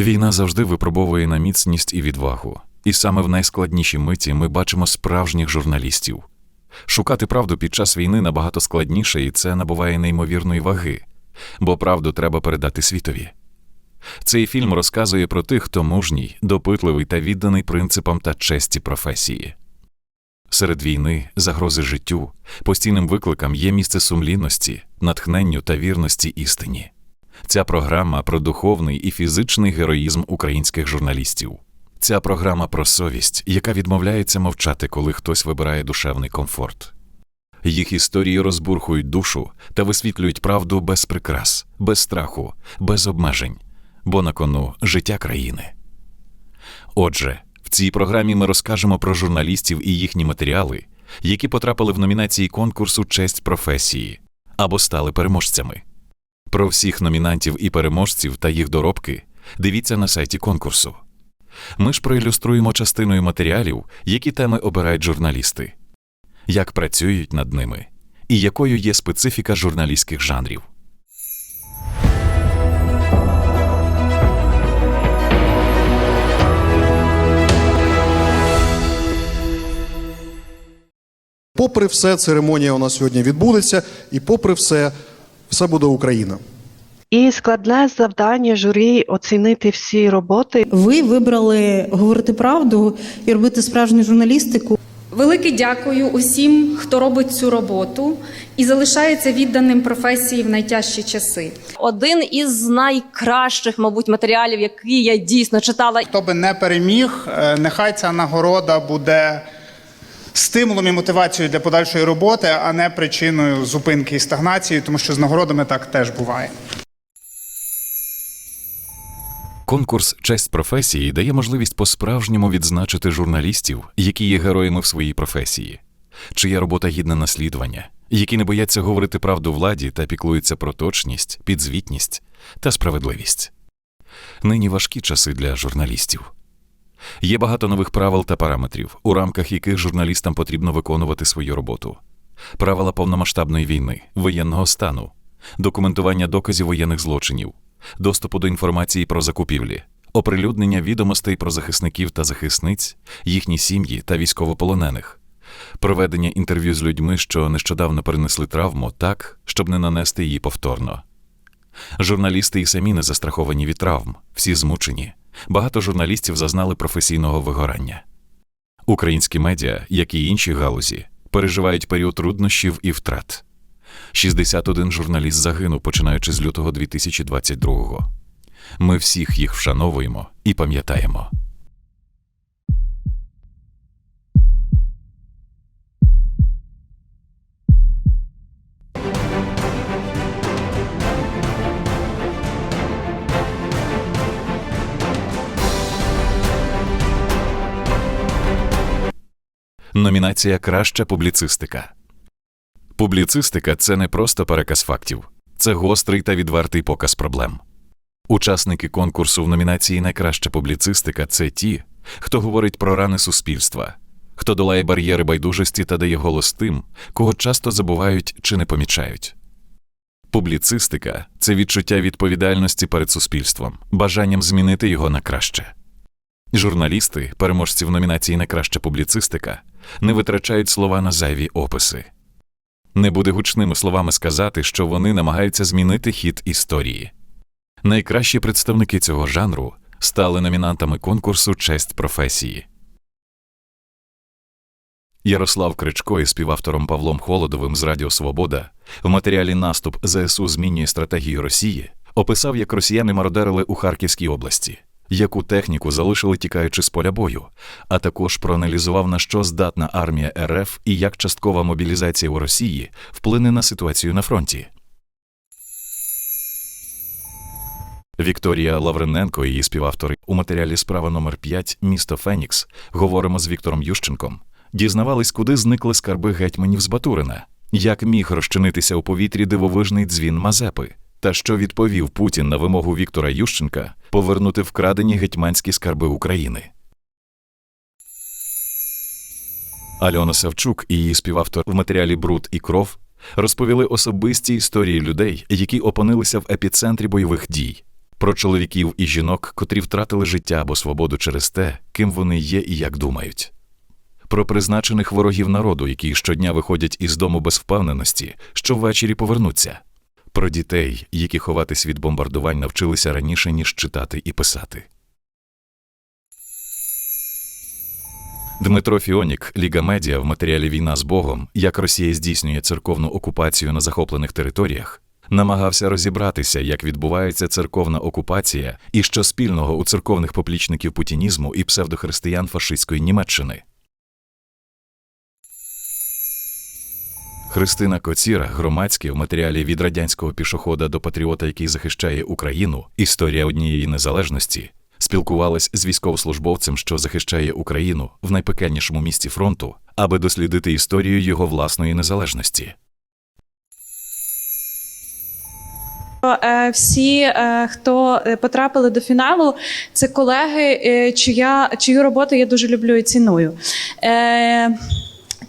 Війна завжди випробовує на міцність і відвагу, і саме в найскладнішій миті ми бачимо справжніх журналістів. Шукати правду під час війни набагато складніше, і це набуває неймовірної ваги, бо правду треба передати світові. Цей фільм розказує про тих, хто мужній, допитливий та відданий принципам та честі професії. Серед війни, загрози життю, постійним викликам є місце сумлінності, натхненню та вірності істині. Ця програма про духовний і фізичний героїзм українських журналістів. Ця програма про совість, яка відмовляється мовчати, коли хтось вибирає душевний комфорт. Їх історії розбурхують душу та висвітлюють правду без прикрас, без страху, без обмежень, бо на кону життя країни. Отже, в цій програмі ми розкажемо про журналістів і їхні матеріали, які потрапили в номінації конкурсу Честь професії або стали переможцями. Про всіх номінантів і переможців та їх доробки дивіться на сайті конкурсу. Ми ж проілюструємо частиною матеріалів, які теми обирають журналісти, як працюють над ними, і якою є специфіка журналістських жанрів. Попри все, церемонія у нас сьогодні відбудеться, і попри все, все буде Україна. І складне завдання журі оцінити всі роботи. Ви вибрали говорити правду і робити справжню журналістику. Велике дякую усім, хто робить цю роботу і залишається відданим професії в найтяжчі часи. один із найкращих, мабуть, матеріалів, які я дійсно читала. Хто би не переміг, е, нехай ця нагорода буде стимулом і мотивацією для подальшої роботи, а не причиною зупинки і стагнації, тому що з нагородами так теж буває. Конкурс Честь професії дає можливість по-справжньому відзначити журналістів, які є героями в своїй професії, чия робота гідна наслідування, які не бояться говорити правду владі та піклуються про точність, підзвітність та справедливість. Нині важкі часи для журналістів. Є багато нових правил та параметрів, у рамках яких журналістам потрібно виконувати свою роботу. Правила повномасштабної війни, воєнного стану, документування доказів воєнних злочинів, доступу до інформації про закупівлі, оприлюднення відомостей про захисників та захисниць, їхні сім'ї та військовополонених, проведення інтерв'ю з людьми, що нещодавно перенесли травму, так, щоб не нанести її повторно. Журналісти і самі не застраховані від травм, всі змучені. Багато журналістів зазнали професійного вигорання. Українські медіа, як і інші галузі, переживають період труднощів і втрат. 61 журналіст загинув, починаючи з лютого 2022-го. Ми всіх їх вшановуємо і пам'ятаємо. Номінація Краща публіцистика. Публіцистика це не просто переказ фактів, це гострий та відвертий показ проблем. Учасники конкурсу в номінації Найкраща публіцистика це ті, хто говорить про рани суспільства, хто долає бар'єри байдужості та дає голос тим, кого часто забувають чи не помічають. Публіцистика це відчуття відповідальності перед суспільством, бажанням змінити його на краще. Журналісти, переможці в номінації Найкраща публіцистика, не витрачають слова на зайві описи. Не буде гучними словами сказати, що вони намагаються змінити хід історії. Найкращі представники цього жанру стали номінантами конкурсу Честь професії. Ярослав Кричко із співавтором Павлом Холодовим з Радіо Свобода в матеріалі Наступ ЗСУ змінює стратегію Росії описав, як росіяни мародерили у Харківській області, яку техніку залишили тікаючи з поля бою, а також проаналізував на що здатна армія РФ і як часткова мобілізація у Росії вплине на ситуацію на фронті. Вікторія Лавриненко, її співавтори у матеріалі справа номер 5 місто Фенікс. Говоримо з Віктором Ющенком. Дізнавались, куди зникли скарби гетьманів з Батурина, як міг розчинитися у повітрі дивовижний дзвін Мазепи, та що відповів Путін на вимогу Віктора Ющенка повернути вкрадені гетьманські скарби України. Альона Савчук і її співавтор в матеріалі Бруд і кров розповіли особисті історії людей, які опинилися в епіцентрі бойових дій. про чоловіків і жінок, котрі втратили життя або свободу через те, ким вони є і як думають. Про призначених ворогів народу, які щодня виходять із дому без впевненості, що ввечері повернуться. Про дітей, які ховатись від бомбардувань навчилися раніше, ніж читати і писати. Дмитро Фіонік, Ліга Медіа в матеріалі Війна з Богом, як Росія здійснює церковну окупацію на захоплених територіях, намагався розібратися, як відбувається церковна окупація і що спільного у церковних поплічників путінізму і псевдохристиян фашистської Німеччини. Христина Коціра, громадське в матеріалі від радянського пішохода до патріота, який захищає Україну, історія однієї незалежності, спілкувалась з військовослужбовцем, що захищає Україну в найпекельнішому місці фронту, аби дослідити історію його власної незалежності. Е, Всі, е, хто е, потрапили до фіналу, це колеги, чия, чию роботу я дуже люблю і ціную.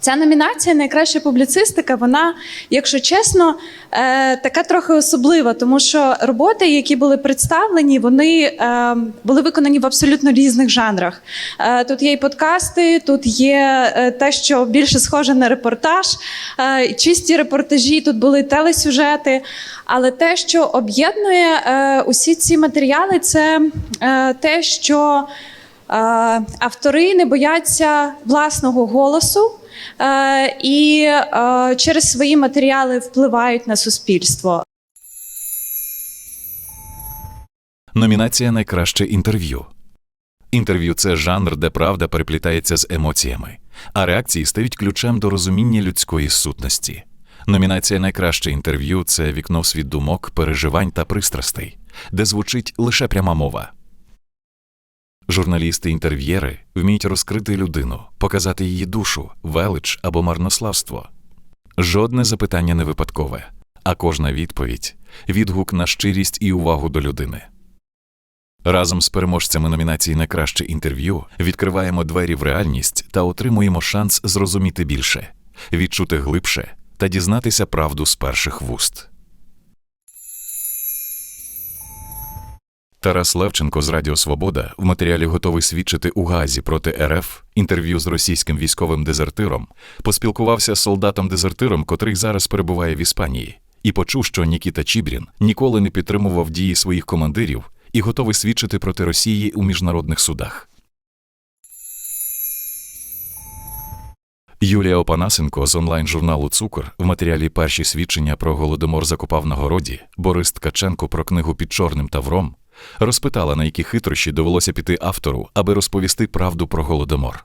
Ця номінація найкраща публіцистика, вона, якщо чесно, е, така трохи особлива, тому що роботи, які були представлені, вони е, були виконані в абсолютно різних жанрах. Е, Тут є і подкасти, тут є те, що більше схоже на репортаж, чисті репортажі, тут були телесюжети. Але те, що об'єднує усі ці матеріали, це те, що автори не бояться власного голосу і е, через свої матеріали впливають на суспільство. Номінація Найкраще інтерв'ю. Інтерв'ю це жанр, де правда переплітається з емоціями, а реакції стають ключем до розуміння людської сутності. Номінація Найкраще інтерв'ю це вікно в світ думок, переживань та пристрастей, де звучить лише пряма мова. Журналісти-інтерв'єри вміють розкрити людину, показати її душу, велич або марнославство. Жодне запитання не випадкове, а кожна відповідь відгук на щирість і увагу до людини. Разом з переможцями номінації Найкраще інтерв'ю відкриваємо двері в реальність та отримуємо шанс зрозуміти більше, відчути глибше та дізнатися правду з перших вуст. Тарас Левченко з Радіо Свобода. В матеріалі готовий свідчити у Газі проти РФ інтерв'ю з російським військовим дезертиром, поспілкувався з солдатом-дезертиром, котрий зараз перебуває в Іспанії, і почув, що Нікіта Чібрін ніколи не підтримував дії своїх командирів і готовий свідчити проти Росії у міжнародних судах. Юлія Опанасенко з онлайн-журналу Цукор в матеріалі Перші свідчення про голодомор закопав на городі Борис Ткаченко про книгу під чорним тавром розпитала, на які хитрощі довелося піти автору, аби розповісти правду про голодомор.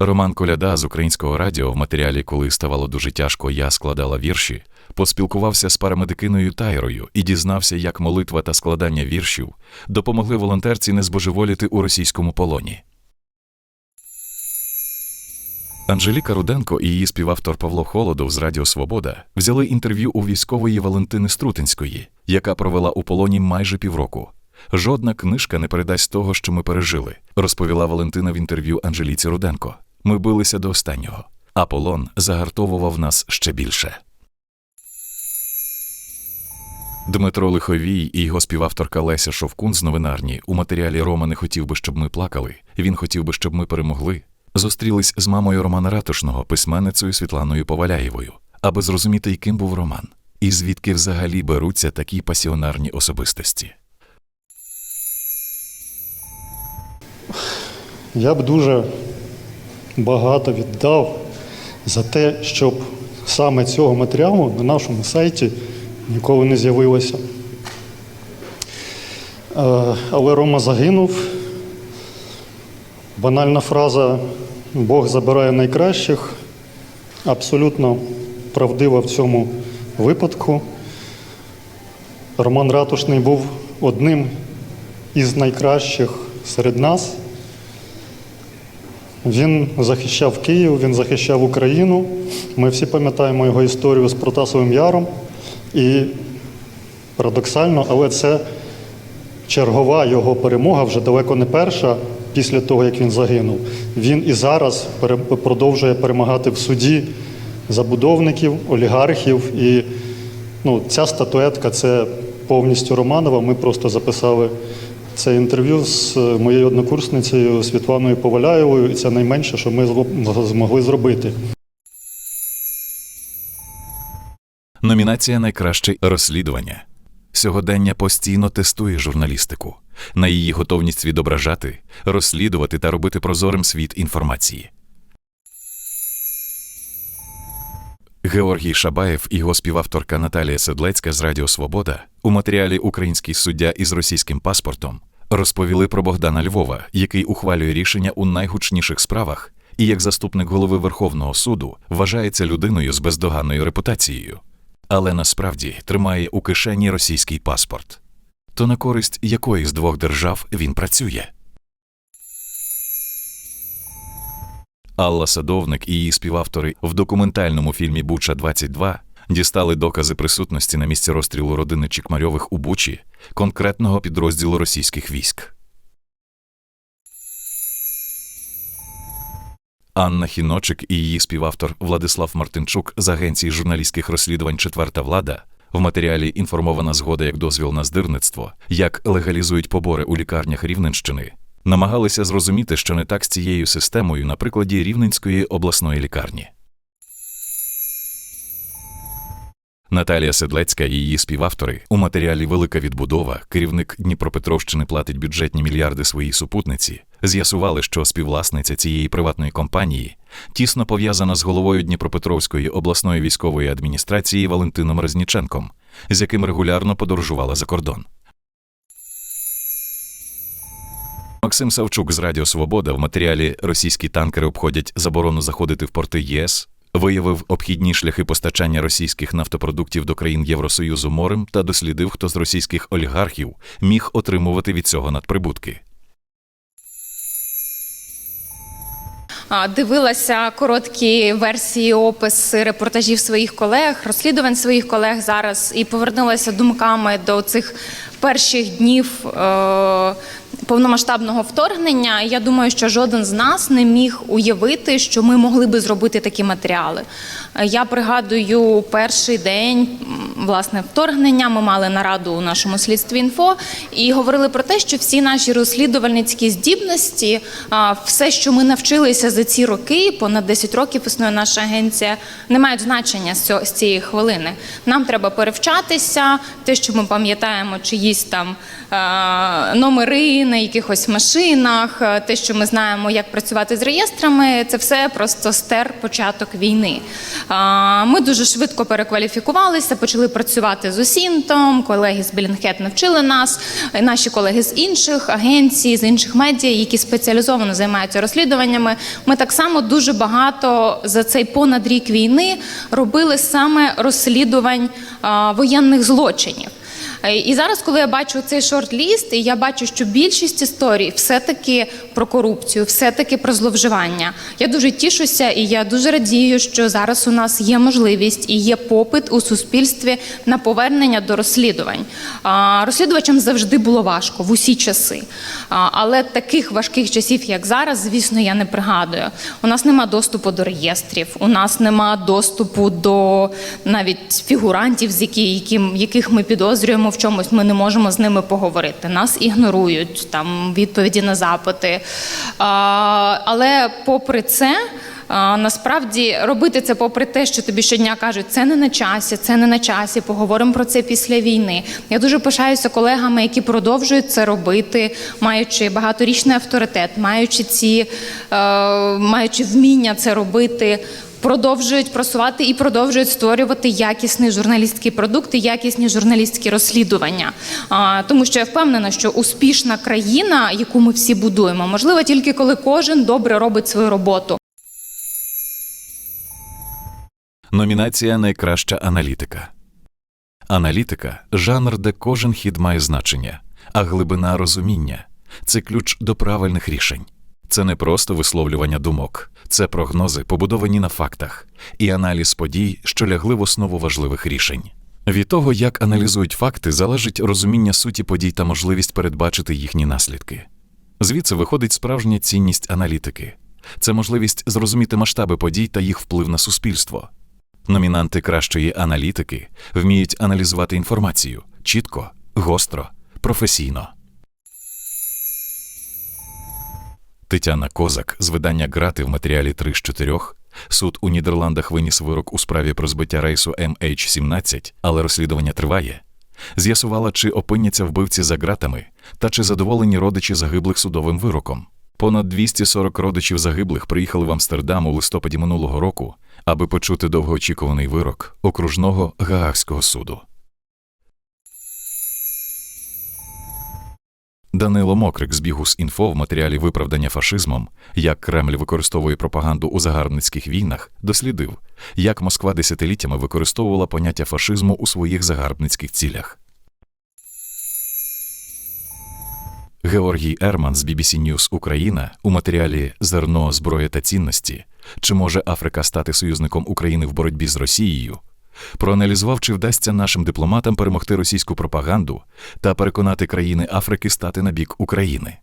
Роман Коляда з українського радіо в матеріалі Коли ставало дуже тяжко, я складала вірші, поспілкувався з парамедикиною Тайрою і дізнався, як молитва та складання віршів допомогли волонтерці не збожеволіти у російському полоні. Анжеліка Руденко і її співавтор Павло Холодов з Радіо Свобода взяли інтерв'ю у військової Валентини Струтинської, яка провела у полоні майже півроку. Жодна книжка не передасть того, що ми пережили, розповіла Валентина в інтерв'ю Анжеліці Руденко. Ми билися до останнього, а полон загартовував нас ще більше. Дмитро Лиховій і його співавторка Леся Шовкун з новинарні у матеріалі Рома не хотів би, щоб ми плакали. Він хотів би, щоб ми перемогли. Зустрілись з мамою Романа Ратушного, письменницею Світланою Поваляєвою, аби зрозуміти, яким був Роман, і звідки взагалі беруться такі пасіонарні особистості. Я б дуже багато віддав за те, щоб саме цього матеріалу на нашому сайті ніколи не з'явилося. Е, Але Рома загинув. Банальна фраза Бог забирає найкращих абсолютно правдива в цьому випадку. Роман Ратушний був одним із найкращих серед нас. Він захищав Київ, він захищав Україну. Ми всі пам'ятаємо його історію з Протасовим Яром. І парадоксально, але це чергова його перемога, вже далеко не перша після того, як він загинув. Він і зараз продовжує перемагати в суді забудовників, олігархів і Ну, ця статуетка це повністю Романова. Ми просто записали це інтерв'ю з е, моєю однокурсницею Світланою Поваляєвою, і це найменше, що ми змогли зробити. Номінація Найкраще розслідування. Сьогодення постійно тестує журналістику на її готовність відображати, розслідувати та робити прозорим світ інформації. Георгій Шабаєв і його співавторка Наталія Седлецька з Радіо Свобода у матеріалі Український суддя із російським паспортом розповіли про Богдана Львова, який ухвалює рішення у найгучніших справах, і як заступник голови Верховного суду вважається людиною з бездоганною репутацією, але насправді тримає у кишені російський паспорт. То на користь якої з двох держав він працює? Алла Садовник і її співавтори в документальному фільмі Буча 22 дістали докази присутності на місці розстрілу родини Чікмарьових у Бучі конкретного підрозділу російських військ. Анна Хіночик і її співавтор Владислав Мартинчук з агенції журналістських розслідувань Четверта влада в матеріалі інформована згода як дозвіл на здирництво, як легалізують побори у лікарнях Рівненщини, намагалися зрозуміти, що не так з цією системою на прикладі Рівненської обласної лікарні. Наталія Седлецька і її співавтори. У матеріалі Велика відбудова, керівник Дніпропетровщини платить бюджетні мільярди своїй супутниці, з'ясували, що співвласниця цієї приватної компанії тісно пов'язана з головою Дніпропетровської обласної військової адміністрації Валентином Резніченком, з яким регулярно подорожувала за кордон. Максим Савчук з Радіо Свобода в матеріалі Російські танкери обходять заборону заходити в порти ЄС. Виявив обхідні шляхи постачання російських нафтопродуктів до країн Євросоюзу морем та дослідив, хто з російських олігархів міг отримувати від цього надприбутки. Дивилася короткі версії, описи репортажів своїх колег, розслідувань своїх колег зараз і повернулася думками до цих перших днів е- повномасштабного вторгнення. Я думаю, що жоден з нас не міг уявити, що ми могли би зробити такі матеріали. Е, Я пригадую перший день власне вторгнення. Ми мали нараду у нашому слідстві інфо і говорили про те, що всі наші розслідувальницькі здібності, все, що ми навчилися за ці роки, понад 10 років існує наша агенція, не мають значення з цієї хвилини. Нам треба перевчатися, те, що ми пам'ятаємо, чиїсь там е, номери якихось машинах, е, те, що ми знаємо, як працювати з реєстрами, це все просто стер початок війни. Ми дуже швидко перекваліфікувалися, почали працювати з Осінтом. Колеги з Білінгхет навчили нас, наші колеги з інших агенцій, з інших медіа, які спеціалізовано займаються розслідуваннями. Ми так само дуже багато за цей понад рік війни робили саме розслідувань воєнних злочинів. Е, І зараз, коли я бачу цей шорт-ліст, і я бачу, що більшість історій все-таки про корупцію, все-таки про зловживання. Я дуже тішуся і я дуже радію, що зараз у нас є можливість і є попит у суспільстві на повернення до розслідувань. Розслідувачам завжди було важко в усі часи. Але таких важких часів, як зараз, звісно, я не пригадую. У нас нема доступу до реєстрів, у нас нема доступу до навіть фігурантів, з яких ми підозрюємо в чомусь, ми не можемо з ними поговорити. Нас ігнорують там відповіді на запити. А, але попри це. Насправді робити це попри те, що тобі щодня кажуть, це не на часі, це не на часі. Поговоримо про це після війни. Я дуже пишаюся колегами, які продовжують це робити, маючи багаторічний авторитет, маючи ці е, маючи вміння це робити. Продовжують просувати і продовжують створювати якісний журналістський продукт і якісні журналістські розслідування. Тому що я впевнена, що успішна країна, яку ми всі будуємо, можлива тільки коли кожен добре робить свою роботу. Номінація Найкраща аналітика. Аналітика жанр, де кожен хід має значення, а глибина розуміння це ключ до правильних рішень. Це не просто висловлювання думок, це прогнози, побудовані на фактах, і аналіз подій, що лягли в основу важливих рішень. Від того, як аналізують факти, залежить розуміння суті подій та можливість передбачити їхні наслідки. Звідси виходить справжня цінність аналітики це можливість зрозуміти масштаби подій та їх вплив на суспільство. Номінанти кращої аналітики вміють аналізувати інформацію чітко, гостро, професійно. Тетяна Козак з видання Грати в матеріалі 3 з 4. Суд у Нідерландах виніс вирок у справі про збиття рейсу MH17, але розслідування триває. З'ясувала, чи опиняться вбивці за ґратами та чи задоволені родичі загиблих судовим вироком. Понад 240 родичів загиблих приїхали в Амстердам у листопаді минулого року, аби почути довгоочікуваний вирок окружного Гаагського суду. Данило Мокрик з Інфо в матеріалі виправдання фашизмом, як Кремль використовує пропаганду у загарбницьких війнах, дослідив, як Москва десятиліттями використовувала поняття фашизму у своїх загарбницьких цілях. Георгій Ерман з BBC News Україна у матеріалі Зерно, зброя та цінності чи може Африка стати союзником України в боротьбі з Росією? Проаналізував, чи вдасться нашим дипломатам перемогти російську пропаганду та переконати країни Африки стати на бік України.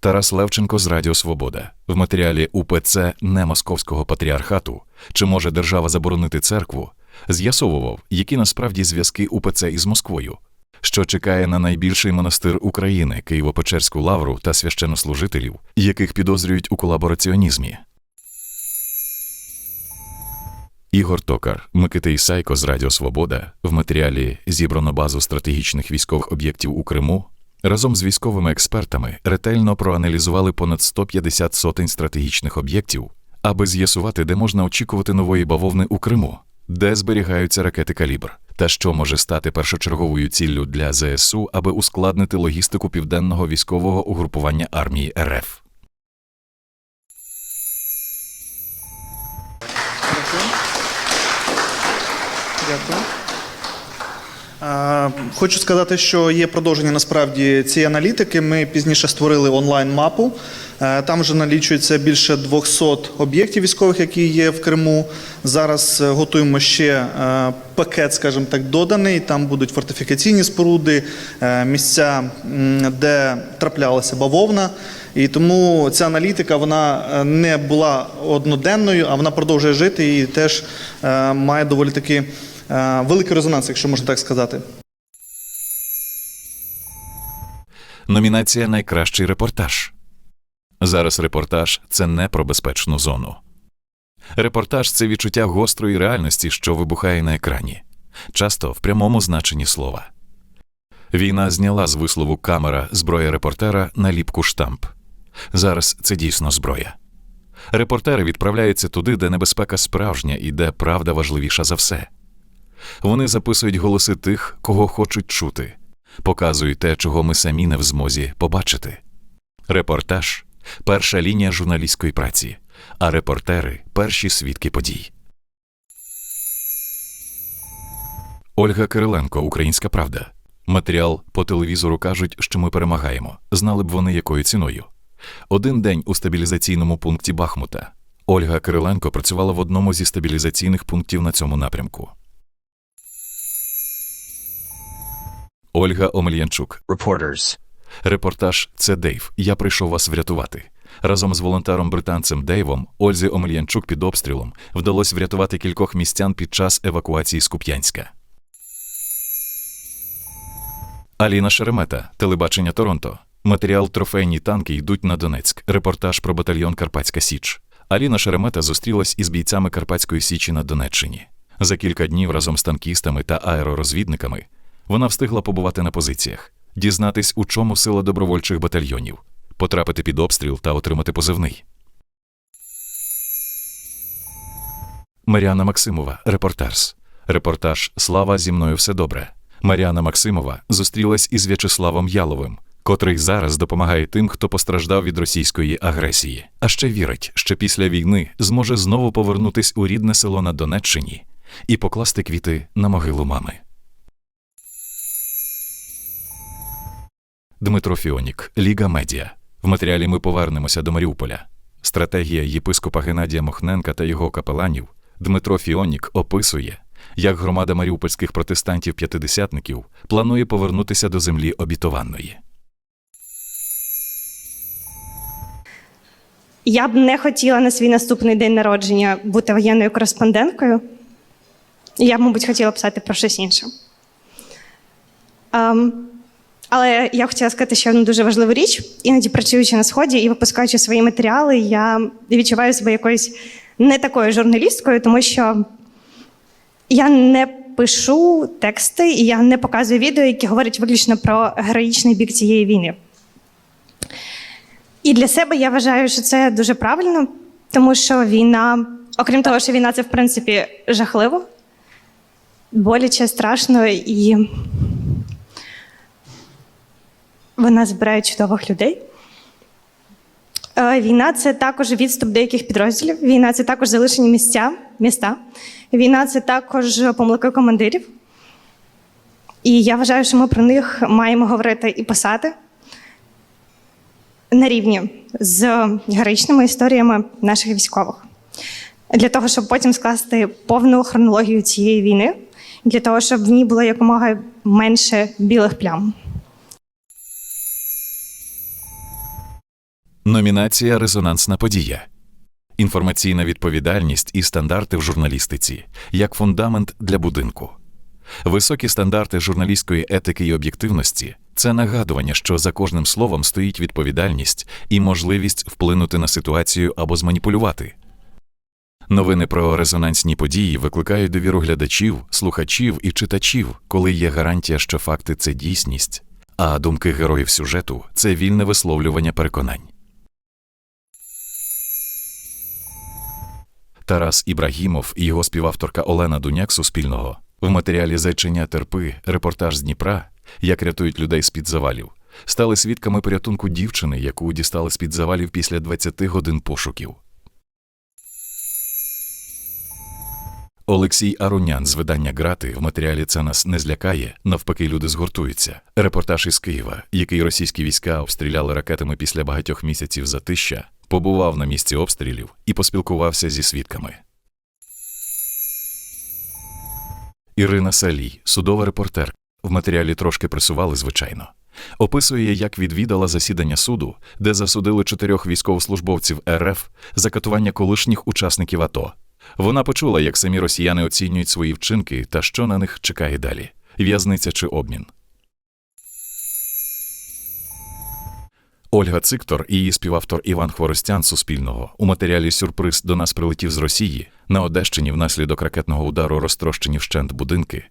Тарас Левченко з Радіо Свобода в матеріалі УПЦ не Московського патріархату чи може держава заборонити церкву з'ясовував, які насправді зв'язки УПЦ із Москвою, що чекає на найбільший монастир України Києво-Печерську лавру та священнослужителів, яких підозрюють у колабораціонізмі. Ігор Токар, Микитий Сайко з Радіо Свобода в матеріалі Зібрано базу стратегічних військових об'єктів у Криму разом з військовими експертами ретельно проаналізували понад 150 сотень стратегічних об'єктів, аби з'ясувати, де можна очікувати нової бавовни у Криму, де зберігаються ракети Калібр, та що може стати першочерговою ціллю для ЗСУ, аби ускладнити логістику південного військового угрупування армії РФ. Дякую. Хочу сказати, що є продовження насправді цієї аналітики. Ми пізніше створили онлайн-мапу. Е, Там вже налічується більше 200 об'єктів військових, які є в Криму. Зараз е, готуємо ще е, пакет, скажімо так, доданий. Там будуть фортифікаційні споруди, місця, де траплялася бавовна. І тому ця аналітика вона не була одноденною, а вона продовжує жити і теж має доволі таки великий резонанс, якщо можна так сказати. Номінація Найкращий репортаж. Зараз репортаж це не про безпечну зону. Репортаж це відчуття гострої реальності, що вибухає на екрані, часто в прямому значенні слова. Війна зняла з вислову камера зброя репортера наліпку штамп. Зараз це дійсно зброя. Репортери відправляються туди, де небезпека справжня і де правда важливіша за все. Вони записують голоси тих, кого хочуть чути, показують те, чого ми самі не в змозі побачити. Репортаж перша лінія журналістської праці, а репортери перші свідки подій. Ольга Кириленко, Українська Правда. Матеріал по телевізору кажуть, що ми перемагаємо. Знали б вони якою ціною. Один день у стабілізаційному пункті Бахмута. Ольга Кириленко працювала в одному зі стабілізаційних пунктів на цьому напрямку. Ольга Омельянчук. Reporters. Репортаж це Дейв. Я прийшов вас врятувати. Разом з волонтером британцем Дейвом Ользі Омельянчук під обстрілом вдалося врятувати кількох містян під час евакуації з Куп'янська. Аліна Шеремета, телебачення Торонто. Матеріал трофейні танки йдуть на Донецьк. Репортаж про батальйон Карпатська Січ. Аліна Шеремета зустрілась із бійцями Карпатської Січі на Донеччині. За кілька днів разом з танкістами та аеророзвідниками вона встигла побувати на позиціях, дізнатись, у чому сила добровольчих батальйонів, потрапити під обстріл та отримати позивний. Маріана Максимова, репортаж. Репортаж Слава зі мною все добре. Маріана Максимова зустрілась із В'ячеславом Яловим, котрий зараз допомагає тим, хто постраждав від російської агресії. А ще вірить, що після війни зможе знову повернутись у рідне село на Донеччині і покласти квіти на могилу мами. Дмитро Фіонік, Ліга Медіа. В матеріалі ми повернемося до Маріуполя. Стратегія єпископа Геннадія Мохненка та його капеланів Дмитро Фіонік описує, як громада маріупольських протестантів-п'ятидесятників планує повернутися до землі обітованої. Я б не хотіла на свій наступний день народження бути воєнною кореспонденткою. Я б, мабуть, хотіла писати про щось інше. Ем, але я хотіла сказати ще одну дуже важливу річ. Іноді працюючи на сході і випускаючи свої матеріали, я відчуваю себе якоюсь не такою журналісткою, тому що я не пишу тексти і я не показую відео, які говорять виключно про героїчний бік цієї війни. І для себе я вважаю, що це дуже правильно, тому що війна, окрім того, що війна це в принципі жахливо, боляче, страшно і вона збирає чудових людей. Е, Війна це також відступ деяких підрозділів. Війна це також залишені місця, міста. Війна це також помилки командирів. І я вважаю, що ми про них маємо говорити і писати на рівні з героїчними історіями наших військових. Для того, щоб потім скласти повну хронологію цієї війни, для того, щоб в ній було якомога менше білих плям. Номінація Резонансна подія. Інформаційна відповідальність і стандарти в журналістиці як фундамент для будинку. Високі стандарти журналістської етики і об'єктивності це нагадування, що за кожним словом стоїть відповідальність і можливість вплинути на ситуацію або зманіпулювати. Новини про резонансні події викликають довіру глядачів, слухачів і читачів, коли є гарантія, що факти це дійсність, а думки героїв сюжету це вільне висловлювання переконань. Тарас Ібрагімов і його співавторка Олена Дуняк Суспільного в матеріалі Зайчення терпи, репортаж з Дніпра, як рятують людей з-під завалів, стали свідками порятунку дівчини, яку дістали з-під завалів після 20 годин пошуків. Олексій Арунян з видання Грати в матеріалі Це нас не злякає. Навпаки, люди згуртуються. Репортаж із Києва, який російські війська обстріляли ракетами після багатьох місяців затища, побував на місці обстрілів і поспілкувався зі свідками. Ірина Салій, судова репортерка, в матеріалі трошки пресували, звичайно. Описує, як відвідала засідання суду, де засудили чотирьох військовослужбовців РФ за катування колишніх учасників АТО. Вона почула, як самі росіяни оцінюють свої вчинки та що на них чекає далі в'язниця чи обмін. Ольга Циктор і її співавтор Іван Хворостян Суспільного у матеріалі Сюрприз до нас прилетів з Росії на Одещині внаслідок ракетного удару розтрощені вщент будинки.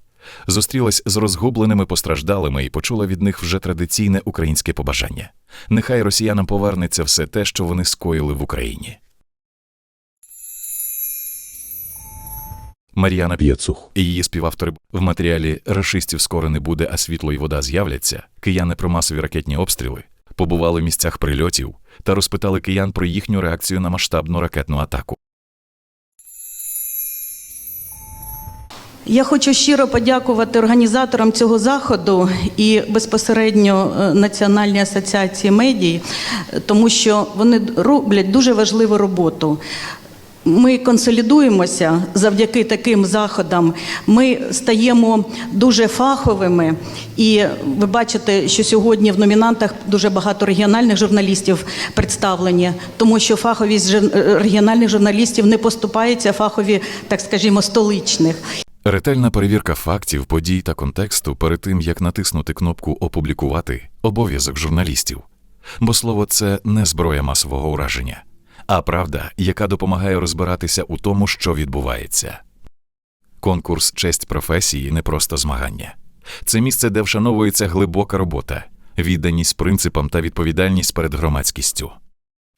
Зустрілась з розгубленими постраждалими і почула від них вже традиційне українське побажання. Нехай росіянам повернеться все те, що вони скоїли в Україні. Мар'яна П'єцух і її співавтори в матеріалі Рашистів скоро не буде, а світло і вода з'являться. Кияни про масові ракетні обстріли побували в місцях прильотів та розпитали киян про їхню реакцію на масштабну ракетну атаку. Я хочу щиро подякувати організаторам цього заходу і безпосередньо е, Національній асоціації медій, тому що вони роблять дуже важливу роботу. Ми консолідуємося завдяки таким заходам. Ми стаємо дуже фаховими, і ви бачите, що сьогодні в номінантах дуже багато регіональних журналістів представлені, тому що фаховість регіональних журналістів не поступається фахові, так скажімо, столичних. Ретельна перевірка фактів, подій та контексту перед тим, як натиснути кнопку Опублікувати обов'язок журналістів. Бо слово це не зброя масового ураження, а правда, яка допомагає розбиратися у тому, що відбувається. Конкурс Честь професії не просто змагання. Це місце, де вшановується глибока робота, відданість принципам та відповідальність перед громадськістю.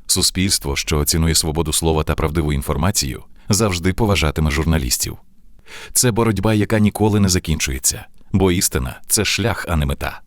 Суспільство, що цінує свободу слова та правдиву інформацію, завжди поважатиме журналістів. Це боротьба, яка ніколи не закінчується, бо істина це шлях, а не мета.